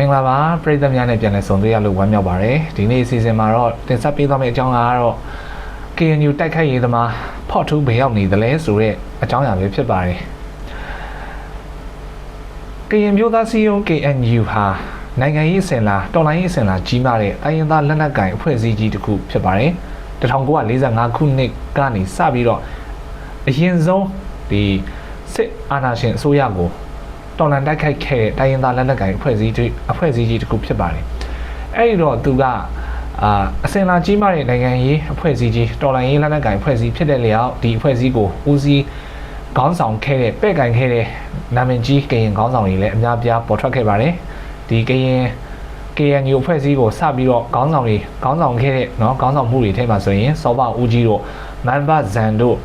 မင်္ဂလာပါပရိသတ်များနဲ့ပြန်လည်ဆုံတွေ့ရလို့ဝမ်းမြောက်ပါတယ်ဒီနေ့အစီအစဉ်မှာတော့တင်ဆက်ပေးသွားမယ့်အကြောင်းကတော့ KNU တိုက်ခိုက်ရေးသမားဖော့ထူးဘယ်ရောက်နေသလဲဆိုတဲ့အကြောင်းအရာပဲဖြစ်ပါတယ်ကရင်မျိုးသားစီယုံ KNU ဟာနိုင်ငံရေးအစဉ်လာတော်လိုင်းရေးအစဉ်လာကြီးမားတဲ့တိုင်းရင်းသားလက်နက်ကိုင်အဖွဲ့အစည်းကြီးတစ်ခုဖြစ်ပါတယ်1945ခုနှစ်ကနေစပြီးတော့အရင်ဆုံးဒီစစ်အာဏာရှင်အစိုးရကို တော်လန်တိုက်ခိုက်ခဲ့တဲ့တိုင်းရင်းသားလက်နက်ကိုင်အဖွဲ့အစည်းတွေအဖွဲ့အစည်းကြီးတစ်ခုဖြစ်ပါတယ်။အဲဒီတော့သူကအာအစင်လာကြီးမားတဲ့နိုင်ငံရေးအဖွဲ့အစည်းကြီးတော်လန်ရေးလက်နက်ကိုင်အဖွဲ့အစည်းဖြစ်တဲ့လျောက်ဒီအဖွဲ့အစည်းကိုဦးစီးခေါင်းဆောင်ခဲ့တဲ့ပဲ့ကန်ခဲ့တဲ့နာမည်ကြီးကရင်ခေါင်းဆောင်တွေလည်းအများပြားပေါ်ထွက်ခဲ့ပါတယ်။ဒီကရင် KNU အဖွဲ့အစည်းကိုစပြီးတော့ခေါင်းဆောင်တွေခေါင်းဆောင်ခဲ့တဲ့เนาะခေါင်းဆောင်မှုတွေထဲမှာဆိုရင်စောဘဦးကြီးတို့မန်ဘဇန်တို့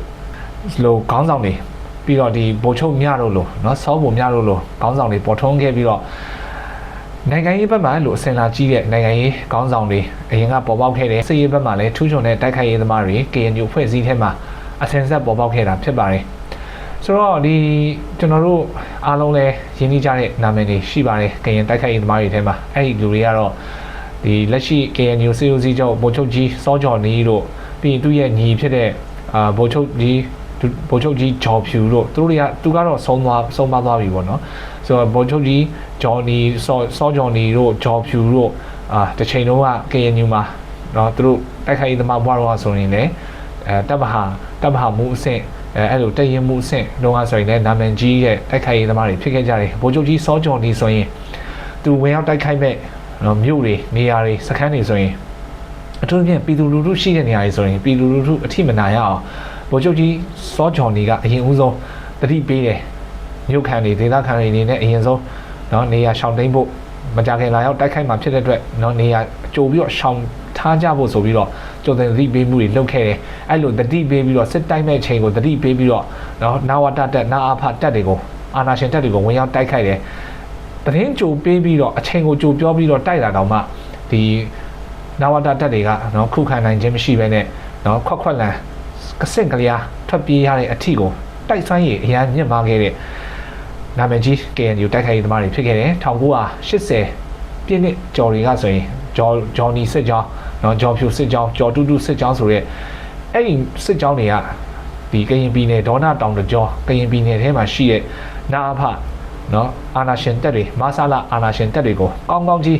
လိုခေါင်းဆောင်တွေ ပြီးတော့ဒီဗိုလ်ချုပ်မြတို့လိုနော်စောဗိုလ်မြတို့လိုခေါင်းဆောင်တွေပေါ်ထွန်းခဲ့ပြီးတော့နိုင်ငံရေးဘက်မှာလို့အစင်လာကြီးတဲ့နိုင်ငံရေးခေါင်းဆောင်တွေအရင်ကပေါ်ပေါက်ခဲ့တယ်စစ်ရေးဘက်မှာလည်းထူးချွန်တဲ့တိုက်ခိုက်ရေးသမားတွေ KNU ဖွဲ့စည်းထဲမှာအစင်ဆက်ပေါ်ပေါက်ခဲ့တာဖြစ်ပါတယ်ဆိုတော့ဒီကျွန်တော်တို့အားလုံးလည်းရင်းနှီးကြတဲ့နာမည်တွေရှိပါတယ်ကရင်တိုက်ခိုက်ရေးသမားတွေထဲမှာအဲ့ဒီလူတွေကတော့ဒီလက်ရှိ KNU စေဦးစီးချုပ်ဗိုလ်ချုပ်ကြီးစောကျော်နီးတို့ပြီးရင်သူ့ရဲ့ညီဖြစ်တဲ့အာဗိုလ်ချုပ်ကြီး ဗိုလ်ချုပ်ကြီးဂျော်ဖြူတို့သူတို့တွေကသူကတော့ဆုံးသွားဆုံးပါသွားပြီပေါ့နော်ဆိုတော့ဗိုလ်ချုပ်ကြီးဂျော်နီဆော့ဆော့ဂျော်နီတို့ဂျော်ဖြူတို့အာတစ်ချိန်လုံးက KNU မှာနော်သူတို့တိုက်ခိုက်ရေးသမားဘွားတော့ဆိုရင်လည်းအဲတပ်မဟာတပ်မဟာမူအဆင့်အဲအဲ့လိုတည်ရင်မှုအဆင့်လောကဆိုရင်လည်းနာမန်ကြီးရဲ့တိုက်ခိုက်ရေးသမားတွေဖြစ်ခဲ့ကြတယ်ဗိုလ်ချုပ်ကြီးစောကျော်နေဆိုရင်သူဝင်ရောက်တိုက်ခိုက်မဲ့နော်မြို့တွေနေရာတွေစခန်းတွေဆိုရင်အထူးသဖြင့်ပြည်သူလူထုရှိတဲ့နေရာတွေဆိုရင်ပြည်သူလူထုအထိမနာရအောင် ဗိုလ်ချုပ်ကြီးစောကျော်နီကအရင်ဦးဆုံးတတိပေးတယ်မြို့ခံတွေဒေသခံတွေအနေနဲ့အရင်ဆုံးနော်နေရာရှောင်တိန်ဖို့မကြခင်လာရောက်တိုက်ခိုက်မှာဖြစ်တဲ့အတွက်နော်နေရာကြိုပြီးတော့ရှောင်ထားကြဖို့ဆိုပြီးတော့ကြိုတင်သတိပေးမှုတွေလုပ်ခဲ့တယ်အဲ့လိုသတိပေးပြီးတော့စစ်တိုက်မဲ့ချိန်ကိုသတိပေးပြီးတော့နော်နာဝတတက်နာအာဖတက်တွေကိုအာနာရှင်တက်တွေကိုဝင်ရောက်တိုက်ခိုက်တယ်တရင်ကြိုပေးပြီးတော့အချိန်ကိုကြိုပြောပြီးတော့တိုက်တာတော့မှဒီနာဝတတက်တွေကနော်ခုခံနိုင်ခြင်းမရှိဘဲနဲ့နော်ခွက်ခွက်လန် ကစင့်ကလေးထွက်ပြေးရတဲ့အထီကိုတိုက်ဆိုင်ရအရန်မြင့်မာခဲ့တဲ့နာမည်ကြီး KNU တိုက်ခိုက်ရေးသမားတွေဖြစ်ခဲ့တယ်1980ပြည့်နှစ်ကျော်တွေကဆိုရင်ဂျော်ဂျော်နီစစ်ကြောင်းနော်ဂျော်ဖြူစစ်ကြောင်းဂျော်တူတူစစ်ကြောင်းဆိုရဲအဲ့ဒီစစ်ကြောင်းတွေကဒီကရင်ပြည်နယ်ဒေါနာတောင်တကြောကရင်ပြည်နယ်ထဲမှာရှိတဲ့နာအဖနော်အာနာရှင်တက်တွေမာဆာလာအာနာရှင်တက်တွေကိုကောင်းကောင်းကြီး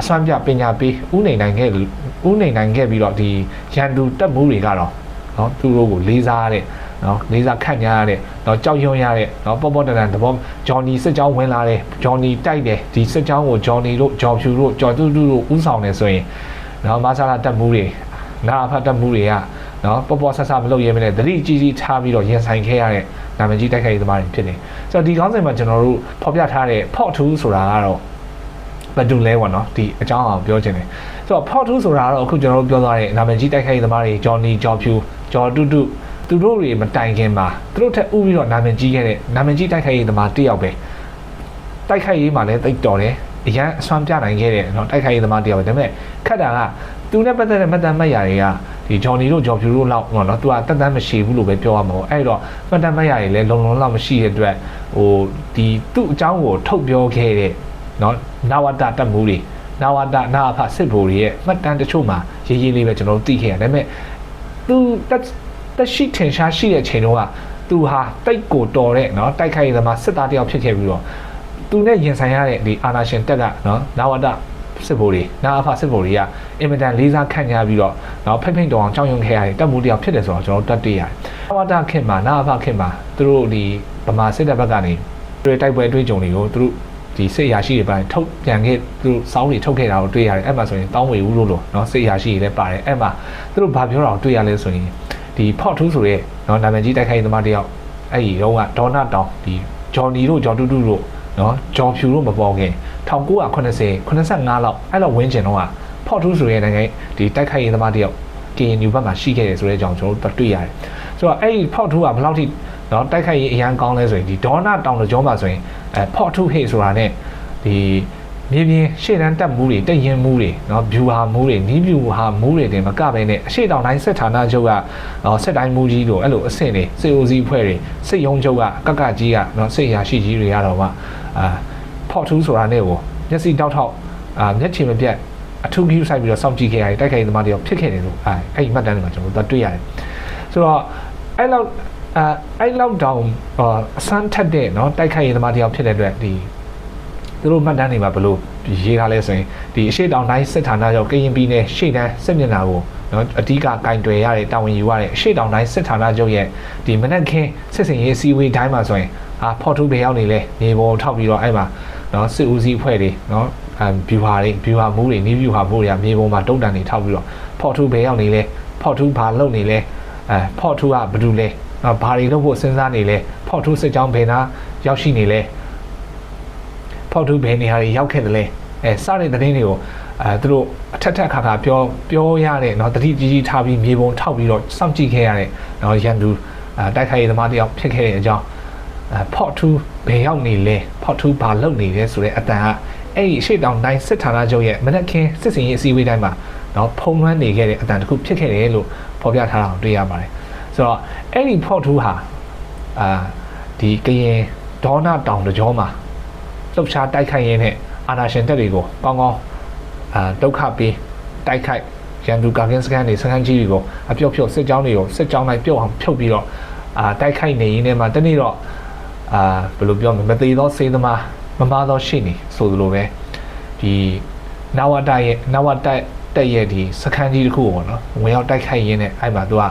အစွမ်းပြပညာပေးဥနိုင်နိုင်ခဲ့ဥနိုင်နိုင်ခဲ့ပြီးတော့ဒီရန်သူတက်မှုတွေကတော့ နော်သူတို့ကိုလေးစားတဲ့နော်လေးစားခန့်ညားရတဲ့နော်ကြောက်ရွံ့ရတဲ့နော်ပေါ့ပေါ့တန်တန်သဘောဂျော်နီစစ်ကြောင်းဝင်လာတယ်ဂျော်နီတိုက်တယ်ဒီစစ်ကြောင်းကိုဂျော်နီတို့ဂျော်ဖြူတို့ဂျော်တူတူတို့ဥဆောင်တယ်ဆိုရင်နော်မာဆာလာတက်မှုတွေနာအဖတ်တက်မှုတွေကနော်ပေါ့ပေါ့ဆဆမလုပ်ရဲမနဲ့တတိကြီးကြီးထားပြီးတော့ရင်ဆိုင်ခဲ့ရတဲ့နာမည်ကြီးတိုက်ခိုက်ရေးသမားတွေဖြစ်နေဆိုတော့ဒီကောင်းစဉ်မှာကျွန်တော်တို့ဖော်ပြထားတဲ့ဖော့ထူးဆိုတာကတော့ ဘယ်သူလဲပေါ့နော်ဒီအကြောင်းအောင်ပြောချင်တယ်ဆိုတော့ဖော့ထူးဆိုတာကတော့အခုကျွန်တော်တို့ပြောသွားတဲ့နာမည်ကြီးတိုက်ခိုက်ရေးသမားတွေဂျော်နီဂျော်ဖြူဂျော်တူတူသူတို့တွေမတိုင်ခင်မှာသူတို့ထက်ဥပြီးတော့နာမည်ကြီးခဲ့တဲ့နာမည်ကြီးတိုက်ခိုက်ရေးသမားတစ်ယောက်ပဲတိုက်ခိုက်ရေးမှာလည်းတိတ်တော်တယ်အရန်အစွမ်းပြနိုင်ခဲ့တဲ့เนาะတိုက်ခိုက်ရေးသမားတစ်ယောက်ပဲဒါပေမဲ့ခက်တာကသူနဲ့ပတ်သက်တဲ့မှတ်တမ်းမှတ်ရာတွေကဒီဂျော်နီတို့ဂျော်ဖြူတို့လောက်ပေါ့နော်သူကတက်တမ်းမရှိဘူးလို့ပဲပြောရမှာပေါ့အဲ့တော့မှတ်တမ်းမှတ်ရာတွေလည်းလုံလုံလောက်မရှိတဲ့အတွက်ဟိုဒီသူ့အကြောင်းကိုထုတ်ပြောခဲ့တဲ့ နော်နာဝတတပ်မှုတွေနာဝတနာဖစစ်ဘိုတွေရဲ့မှတ်တမ်းတချို့မှာရေးရင်းလေးပဲကျွန်တော်တို့သိခဲ့ရဒါပေမဲ့သူတက်တက်ရှိထင်ရှားရှိတဲ့ချိန်တုန်းကသူဟာတိတ်ကိုတော်တဲ့နော်တိုက်ခိုက်ရေးသမားစစ်သားတယောက်ဖြစ်ခဲ့ပြီးတော့သူနဲ့ရင်ဆိုင်ရတဲ့ဒီအာနာရှင်တက်ကနော်နာဝတစစ်ဘိုတွေနာအဖစစ်ဘိုတွေကအင်မတန်လေးစားခံရပြီးတော့နော်ဖိမ့်ဖိမ့်တော်အောင်ကြောက်ရွံ့ခဲ့ရတဲ့တပ်မှုတယောက်ဖြစ်တယ်ဆိုတော့ကျွန်တော်တတ်တည်ရတယ်နာဝတခင်မှာနာအဖခင်မှာသူတို့ဒီဗမာစစ်တပ်ဘက်ကနေတွေ့တိုက်ပွဲတွေ့ကြုံတွေကိုသူတို့ ဒီစစ်ရာရှိတွေပိုင်းထုတ်ပြန်ခဲ့သူတို့စောင်းတွေထုတ်ခဲ့တာကိုတွေ့ရတယ်အဲ့မှာဆိုရင်တောင်းဝေဦးလို့လို့เนาะစစ်ရာရှိတွေလည်းပါတယ်အဲ့မှာသူတို့ဘာပြောတာကိုတွေ့ရလဲဆိုရင်ဒီဖော့ထူးဆိုရဲเนาะနာမည်ကြီးတိုက်ခိုက်သမားတယောက်အဲ့ဒီတော့ကဒေါနာတောင်ဒီဂျော်နီတို့ဂျော်တူတူတို့နော်ဂျော်ဖြူတို့မပေါ်ခင်1980 85လောက်အဲ့လောက်ဝင်းကျင်တော့ကဖော့ထူးဆိုရဲနိုင်ငံဒီတိုက်ခိုက်ရေးသမားတယောက် KNU ဘက်မှာရှိခဲ့တယ်ဆိုတဲ့အကြောင်းကျွန်တော်တို့တွေ့ရတယ်ဆိုတော့အဲ့ဒီဖော့ထူးကဘယ်လောက်ထိ နော်တိုက်ခိုက်ရေးအရန်ကောင်းလဲဆိုရင်ဒီဒေါနာတောင်တကြောမှာဆိုရင်အဲဖော့ထူးဟေ့ဆိုတာနဲ့ဒီမြေပြင်ရှေ့တန်းတက်မှုတွေတက်ရင်မှုတွေเนาะဗျူဟာမှုတွေနီးဗျူဟာမှုတွေတင်မကပဲနဲ့အရှိတောင်တိုင်းစစ်ဌာနချုပ်ကเนาะစစ်တိုင်းမှုကြီးတို့အဲ့လိုအဆင့်တွေစစ်အိုစီဖွဲ့တွေစစ်ရုံးချုပ်ကကကကြီးကเนาะစစ်ရာရှိကြီးတွေရတော့မှအာဖော့ထူးဆိုတာနဲ့ကို မျက်စိတောက်ထောက်အာမျက်ခြေမပြတ်အထူးကြီးဆိုင်ပြီးတော့စောင့်ကြည့်ခဲ့ရတယ်တိုက်ခိုက်ရေးသမားတွေရောဖြစ်ခဲ့တယ်လို့အဲအဲ့ဒီမှတ်တမ်းတွေမှာကျွန်တော်တို့တွေ့ရတယ်ဆိုတော့အဲ့လောက် အဲအဲ့လောက်တောင်အဆန်းထက်တဲ့เนาะတိုက်ခိုက်ရေးသမားတယောက်ဖြစ်တဲ့အတွက်ဒီသူတို့မှတ်တမ်းတွေမှာဘလို့ရေးထားလဲဆိုရင်ဒီအရှိတောင်တိုင်းစစ်ဌာနချုပ်ကရင်ပြည်နယ်ရှေ့တန်းစစ်မျက်နှာကိုနော်အဓိကကင်တွယ်ရတဲ့တာဝန်ယူရတဲ့အရှိတောင်တိုင်းစစ်ဌာနချုပ်ရဲ့ဒီမနက်ခင်းစစ်စင်ရေးစီဝေးတိုင်းမှာဆိုရင်အာဖော်ထုဘေရောက်နေလဲနေပေါ်ထောက်ပြီးတော့အဲ့မှာနော်စစ်ဦးစီးအဖွဲ့တွေနော်အမ်ဘီဟာတွေဘီဟာမူးတွေနီးဘီဟာမူးတွေကမြေပေါ်မှာတုံတန်တွေထောက်ပြီးတော့ဖော်ထုဘေရောက်နေလဲဖော်ထုဘာလုပ်နေလဲအဲဖော်ထုကဘာလုပ်လဲနော် ဘာတွေလုပ်ဖို့စဉ်းစားနေလဲဖော်ထုစစ်ကြောင်းဘယ်နာရောက်ရှိနေလဲဖော်ထုဘယ်နေရာတွေရောက်ခဲ့တယ်လဲအဲစတဲ့သတင်းတွေကိုအဲသူတို့အထက်ထက်ခါခါပြောပြောရတဲ့เนาะတတိကြီးကြီးထားပြီးမြေပုံထောက်ပြီးတော့စောင့်ကြည့်ခဲ့ရတဲ့เนาะရန်သူအဲတိုက်ခိုက်ရေးသမားတယောက်ဖြစ်ခဲ့တဲ့အကြောင်းအဲဖော့ထူးဘယ်ရောက်နေလဲဖော့ထူးဘာလုပ်နေလဲဆိုတဲ့အတန်ကအဲ့ဒီရှေ့တောင်တိုင်းစစ်ဌာနချုပ်ရဲ့မနက်ခင်းစစ်စင်ရေးအစည်းအဝေးတိုင်းမှာเนาะဖုံလွှမ်းနေခဲ့တဲ့အတန်တစ်ခုဖြစ်ခဲ့တယ်လို့ဖော်ပြထားတာကိုတွေ့ရပါတယ် ဆိုတော့အဲ့ဒီဖော့ထူးဟာအာဒီကရင်ဒေါနာတောင်တကြောမှာလှုပ်ရှားတိုက်ခိုက်ရင်းနဲ့အာနာရှင်တပ်တွေကိုကောင်းကောင်းအာဒုက္ခပေးတိုက်ခိုက်ရန်သူကာကင်းစကန်တွေစကန်ကြီးတွေကိုအပြုတ်ဖြုတ်စစ်ကြောင်းတွေကိုစစ်ကြောင်းလိုက်ပြုတ်အောင်ဖြုတ်ပြီးတော့အာတိုက်ခိုက်နေရင်းနဲ့မှတနေ့တော့အာဘယ်လိုပြောမလဲမသေးသောစေးသမားမမားသောရှိနေဆိုသလိုပဲဒီနဝတရဲ့နဝတတက်ရဲ့ဒီစကန်ကြီးတစ်ခုပေါ့နော်ဝင်ရောက်တိုက်ခိုက်ရင်းနဲ့အဲ့မှာသူက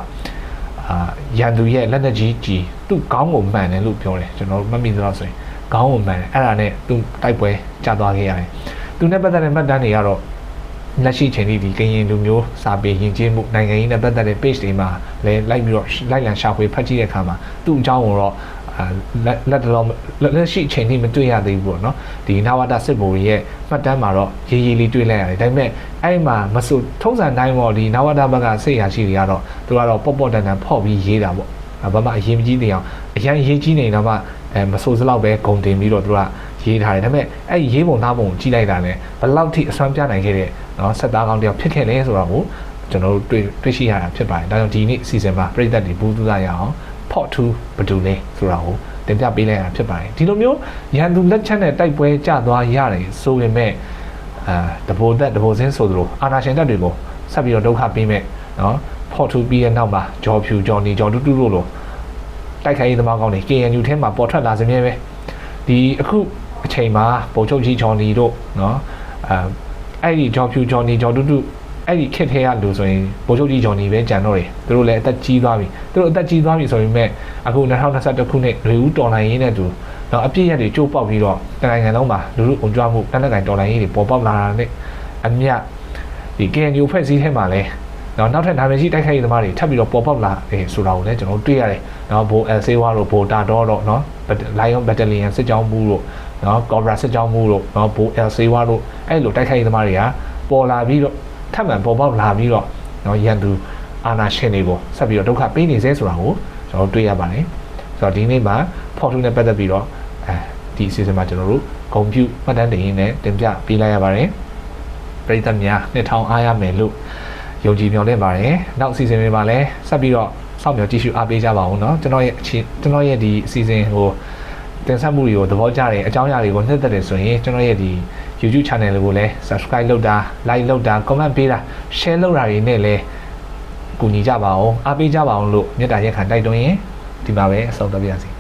အာရန်သူရဲ့လက်နက်ကြီးကြီးသူ့ခေါင်းကိုမှန်တယ်လို့ပြောတယ်ကျွန်တော်တို့မှတ်မိသလားဆိုရင်ခေါင်းကိုမှန်တယ်အဲ့ဒါနဲ့သူတိုက်ပွဲကျသွားခဲ့ရတယ်သူနဲ့ပတ်သက်တဲ့မှတ်တမ်းတွေကတော့လက်ရှိချိန်ထိဒီကရင်လူမျိုးစာပေယဉ်ကျေးမှုနိုင်ငံရေးနဲ့ပတ်သက်တဲ့ page တွေမှာလည်းလိုက်ပြီးတော့လိုက်လံရှာဖွေဖတ်ကြည့်တဲ့အခါမှာသူ့အကြောင်းကိုတော့အာ လက်လက်တော်လက်ရှိချိန်ထိမတွေ့ရသေးဘူးပေါ့နော်ဒီနဝတစစ်ဘိုလ်ရဲ့မှတ်တမ်းမှာတော့ရေးရေးလေးတွေ့လိုက်ရတယ်ဒါပေမဲ့အဲ့မှာမဆိုထုံးစံတိုင်းပေါ့ဒီနဝတဘက်ကစိတ်ရရှိတွေကတော့သူကတော့ပေါ့ပေါ့တန်တန်ဖော့ပြီးရေးတာပေါ့ဘာမှအရင်မကြီးနေအောင်အရင်ရေးကြီးနေတော့မှအဲမဆိုးစလောက်ပဲဂုံတင်ပြီးတော့သူကရေးထားတယ်ဒါပေမဲ့အဲ့ရေးပုံသားပုံကိုကြည့်လိုက်တာနဲ့ဘယ်လောက်ထိအစွမ်းပြနိုင်ခဲ့တဲ့နော်ဆက်သားကောင်းတယောက်ဖြစ်ခဲ့လဲဆိုတော့ကိုကျွန်တော်တို့တွေ့တွေ့ရှိရတာဖြစ်ပါတယ်ဒါကြောင့်ဒီနေ့အစီအစဉ်မှာပြည်သက်တွေဘူးသူရရအောင် ဖော့2ဘယ်သူလဲဆိုတာကိုတင်ပြပေးလိုက်ရတာဖြစ်ပါတယ်ဒီလိုမျိုးရန်သူလက်ချက်နဲ့တိုက်ပွဲကြသွားရတယ်ဆိုပေမဲ့အာတဘိုသက်တဘိုစင်းဆိုသလိုအာနာရှင်တပ်တွေကိုဆက်ပြီးတော့ဒုက္ခပေးမဲ့နော်ဖော့2ပြီးရဲ့နောက်မှာဂျော်ဖြူဂျော်နီဂျော်တူတူတို့လိုတိုက်ခိုက်ရေးသမားကောင်းတွေ KNU ထဲမှာပေါ်ထွက်လာစမြဲပဲဒီအခုအချိန်မှာပုံချုပ်ကြီးဂျော်နီတို့နော်အဲအဲ့ဒီဂျော်ဖြူဂျော်နီဂျော်တူတူ အဲ့ဒီခစ်ထဲရလူဆိုရင်ပိုချုပ်ကြီးဂျော်နီပဲကြံတော့တယ်သူတို့လည်းအသက်ကြီးသွားပြီသူတို့အသက်ကြီးသွားပြီဆိုပေမဲ့အခု2021ခုနှစ်ရေဦးတော်လိုင်းရေးနဲ့တူတော့အပြည့်ရက်တွေကျိုးပေါက်ပြီးတော့တနိုင်ငံလုံးမှာလူလူအုံကြွမှုတနက်ကင်တော်လိုင်းရေးတွေပေါ်ပေါက်လာတာနဲ့အမြဒီ KNU ဖွဲ့စည်းထဲမှာလည်းနော်နောက်ထပ်နာမည်ကြီးတိုက်ခိုက်ရေးသမားတွေထပ်ပြီးတော့ပေါ်ပေါက်လာတယ်ဆိုတာကိုလည်းကျွန်တော်တို့တွေ့ရတယ်နော်ဘိုအယ်ဆေးဝါတို့ဘိုတာတော့တော့နော်လိုင်ယွန်ဘက်တလီယန်စစ်ကြောင်းမှုတို့နော်ကော်ဘရာစစ်ကြောင်းမှုတို့နော်ဘိုအယ်ဆေးဝါတို့အဲ့လိုတိုက်ခိုက်ရေးသမားတွေကပေါ်လာပြီးတော့ ထပ်မံပေါ်ပေါက်လာပြီးတော့နော်ရန်သူအာနာရှင်တွေကိုဆက်ပြီးတော့ဒုက္ခပေးနေစေဆိုတာကိုကျွန်တော်တွေ့ရပါတယ်။ဆိုတော့ဒီနေ့မှာဖော်ထုနဲ့ပတ်သက်ပြီးတော့အဲဒီအစီအစဉ်မှာကျွန်တော်တို့ဂုံပြူမှတ်တမ်းတင်ရင်းနဲ့တင်ပြပေးလိုက်ရပါတယ်။ပရိသတ်များနှစ်ထောင်အားရမယ်လို့ယုံကြည်မျှော်လင့်ပါတယ်။နောက်အစီအစဉ်တွေမှာလည်းဆက်ပြီးတော့စောင့်မျှော်ကြည့်ရှုအားပေးကြပါဦးနော်။ကျွန်တော်ရဲ့အချင်းကျွန်တော်ရဲ့ဒီအစီအစဉ်ဟိုတင်ဆက်မှုတွေကိုသဘောကျတဲ့အကြောင်းအရာတွေကိုနှက်သက်တယ်ဆိုရင်ကျွန်တော်ရဲ့ဒီ YouTube channel ကိုလည်း subscribe လုပ်တာ like လုပ်တာ comment ပေးတာ share လုပ်တာတွေနဲ့လည်းကူညီကြပါအောင်အားပေးကြပါအောင်လို့မေတ္တာရက်ခံတိုက်တွန်းရင်ဒီမှာပဲအဆုံးသတ်ပါရစေ